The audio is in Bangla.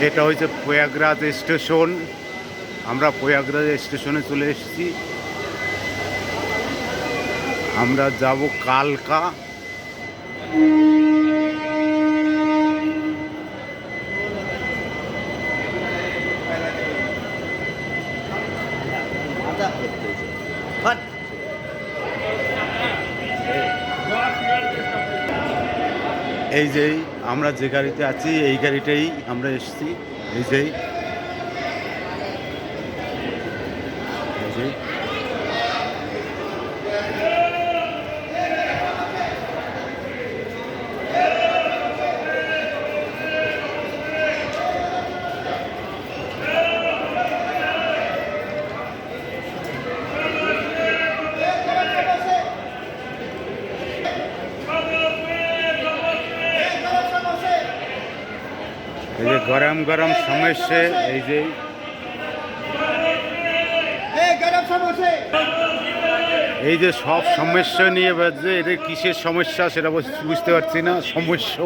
এটা হচ্ছে প্রয়াগরাজ স্টেশন। আমরা প্রয়াগরাজ স্টেশনে চলে এসেছি। আমরা যাব কালকা। এই যে আমরা যে গাড়িতে আছি এই গাড়িটাই আমরা এসেছি। এই যে। এই যে। এই যে গরম গরম সমস্যা এই যে এই যে সব সমস্যা নিয়ে বাজছে এটা কিসের সমস্যা সেটা বুঝতে পারছি না সমস্যা